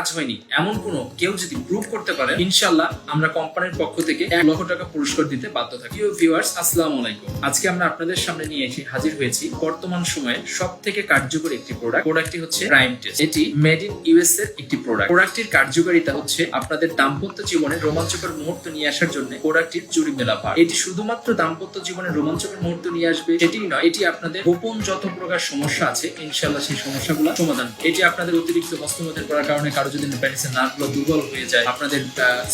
কাজ হয়নি, এমন কোনো কেউ যদি প্রুভ করতে পারে ইনশাল্লাহ আমরা কোম্পানির পক্ষ থেকে এক লক্ষ টাকা পুরস্কার দিতে বাধ্য থাকি। ভিউয়ার্স আসসালামু আলাইকুম। আজকে আমরা আপনাদের সামনে নিয়ে এসে হাজির হয়েছি বর্তমান সময়ে সব থেকে কার্যকরী একটি প্রোডাক্ট প্রোডাক্টটি হচ্ছে প্রাইম টেস্ট এটি মেড ইন ইউএস এর একটি প্রোডাক্ট প্রোডাক্টটির কার্যকারিতা হচ্ছে আপনাদের দাম্পত্য জীবনে রোমাঞ্চকর মুহূর্ত নিয়ে আসার জন্য প্রোডাক্টটির জুড়ি মেলা ভার এটি শুধুমাত্র দাম্পত্য জীবনে রোমাঞ্চকর মুহূর্ত নিয়ে আসবে, সেটি নয়, এটি আপনাদের গোপন যত প্রকার সমস্যা আছে ইনশাল্লাহ সেই সমস্যাগুলো সমাধান। এটি আপনাদের অতিরিক্ত হস্তমতের করার কারণে কারও যদি প্যানিসের নার্ভগুলো দুর্বল হয়ে যায়, আপনাদের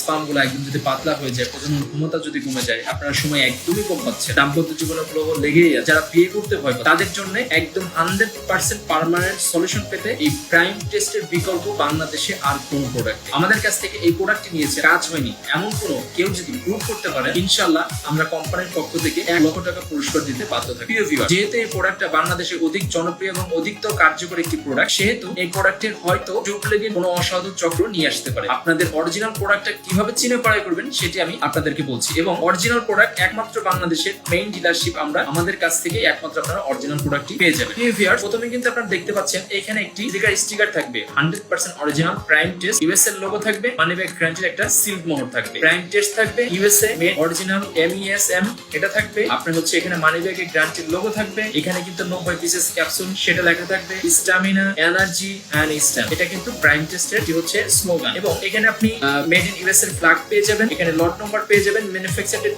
স্পামগুলো একদম যদি পাতলা হয়ে যায়, প্রজনন ক্ষমতা যদি কমে যায়, আপনার সময় একদমই কম পাচ্ছে দাম্পত্য জীবনে প্রবল লেগেই আছে। যারা বিয়ে করতে ভয় তাদের জন্য একদম হান্ড্রেড পার্সেন্ট পার্মানেন্ট সলিউশন পেতে এই প্রাইম টেস্টের বিকল্প বাংলাদেশে আর কোন প্রোডাক্ট আমাদের কাছ থেকে এই প্রোডাক্টটি নিয়েছে, কাজ হয়নি। এমন কোনো কেউ যদি প্রুভ করতে পারে ইনশাল্লাহ আমরা কোম্পানির পক্ষ থেকে এক লক্ষ টাকা পুরস্কার দিতে বাধ্য থাকি যেহেতু এই প্রোডাক্টটা বাংলাদেশে অধিক জনপ্রিয় এবং অধিকতর কার্যকর একটি প্রোডাক্ট সেহেতু এই প্রোডাক্টের হয়তো ডুপ্লিকেট কোনো অসাধু চক্র নিয়ে আসতে পারে। আপনাদের অরিজিনাল প্রোডাক্টটা কীভাবে চিনে পড়াই করবেন সেটি আমি আপনাদেরকে বলছি এবং অরিজিনাল প্রোডাক্ট একমাত্র বাংলাদেশের মেইন ডিলারশিপ আমরা আমাদের কাছ থেকে একমাত্র আপনারা অরিজিনাল প্রোডাক্টটি পেয়ে যাবেন। ভিউয়ার প্রথমে কিন্তু আপনারা দেখতে পাচ্ছেন এখানে একটি স্টিকার স্টিকার থাকবে। Hundred percent original prime test US এর লোগো থাকবে। মানি ব্যাগ গ্যারান্টির একটা সিল্ক মোহর থাকবে। প্রাইম টেস্ট থাকবে USA made original MES M এটা থাকবে। আপনার হচ্ছে এখানে মানি ব্যাগের গ্যারান্টির লোগো থাকবে। এখানে কিন্তু নব্বই পিসেস ক্যাপসুল সেটা লেখা থাকবে। স্টামিনা এনার্জি এন্ড স্ট্যাম এটা কিন্তু প্রাইম টেস্টের কি হচ্ছে স্লোগান এবং এখানে আপনি মেড ইন ইউএস এর পেয়ে যাবেন, এখানে লট নম্বর পেয়ে যাবেন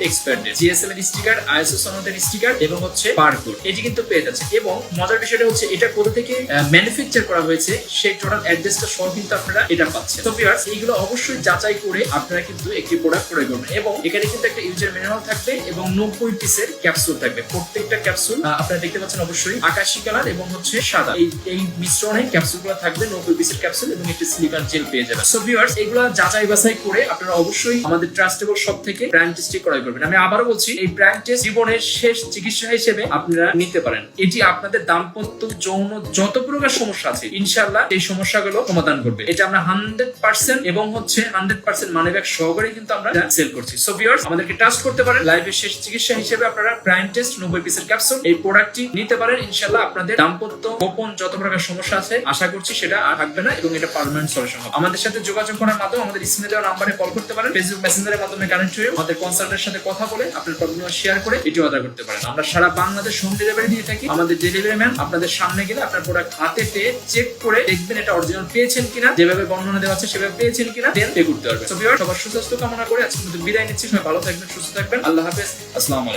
এক্সপায়ার জিএসএম এর স্টিকার আইএসও সনদের স্টিকার এবং হচ্ছে বারকোড এটি কিন্তু পেয়ে যাচ্ছে এবং মজার বিষয়টা হচ্ছে, এটা কোথা থেকে ম্যানুফ্যাকচার করা হয়েছে, সেই টোটাল অ্যাড্রেসটা কিন্তু আপনারা এটা পাচ্ছেন। তো ভিউয়ার্স এইগুলো অবশ্যই যাচাই করে আপনারা কিন্তু একটি প্রোডাক্ট ক্রয় করবেন। এবং এখানে কিন্তু একটা ইউজার ম্যানুয়াল থাকবে এবং নব্বই পিসের ক্যাপসুল থাকবে। প্রত্যেকটা ক্যাপসুল আপনারা দেখতে পাচ্ছেন অবশ্যই আকাশি কালার এবং হচ্ছে সাদা। এই এই মিশ্রণে ক্যাপসুলগুলো থাকবে, নব্বই পিসের ক্যাপসুল এবং একটি সিলিকন জেল পেয়ে যাবেন। সো ভিউয়ার্স এগুলো যাচাই বাছাই করে আপনারা অবশ্যই আমাদের ট্রাস্টেবল শপ থেকে ব্র্যান্ড টেস্টটি ক্রয় করবেন। আমি আবারও বলছি, এই ব্র্যান্ড টেস্ট জীবনের শেষ চিকিৎসা হিসেবে আপনারা নিতে পারেন। এটি আপনাদের দাম্পত্য যৌন যত প্রকার সমস্যা আছে ইনশাল্লাহ এই সমস্যাগুলো সমাধান করবে। এটা আমরা হান্ড্রেড পার্সেন্ট এবং হচ্ছে হান্ড্রেড পার্সেন্ট মানি ব্যাগ সহকারে কিন্তু আমরা সেল করছি। সো ভিউয়ার্স আমাদেরকে ট্রাস্ট করতে পারেন। লাইফের শেষ চিকিৎসা হিসেবে আপনারা প্রাইম টেস্ট নব্বই পিসের ক্যাপসুল এই প্রোডাক্টটি নিতে পারেন। ইনশাল্লাহ আপনাদের দাম্পত্য গোপন যত প্রকার সমস্যা আছে, আশা করছি সেটা আর থাকবে না এবং এটা পার্মানেন্ট আমাদের সাথে যোগাযোগ করার মাধ্যমে আমাদের স্ক্রিনে নাম্বারে কল করতে পারেন। ফেসবুক মেসেঞ্জারের মাধ্যমে কানেক্ট হয়ে আমাদের কনসাল্টের সাথে কথা বলে আপনার প্রবলেম শেয়ার করে এটি অর্ডার করতে পারেন। আমরা সারা বাংলাদেশ হোম ডেলিভারি দিয়ে থাকি। আমাদের ডেলিভারি ম্যান আপনাদের সামনে গেলে আপনার প্রোডাক্ট হাতে পেয়ে চেক করে দেখবেন এটা অরিজিনাল পেয়েছেন কিনা, যেভাবে বর্ণনা দেওয়া আছে সেভাবে পেয়েছেন কিনা দেন পে করতে পারবেন। সবার সুস্বাস্থ্য কামনা করে আজকে বিদায় নিচ্ছি। সবাই ভালো থাকবেন, সুস্থ থাকবেন। আল্লাহ হাফেজ। আসসালামু আলাইকুম।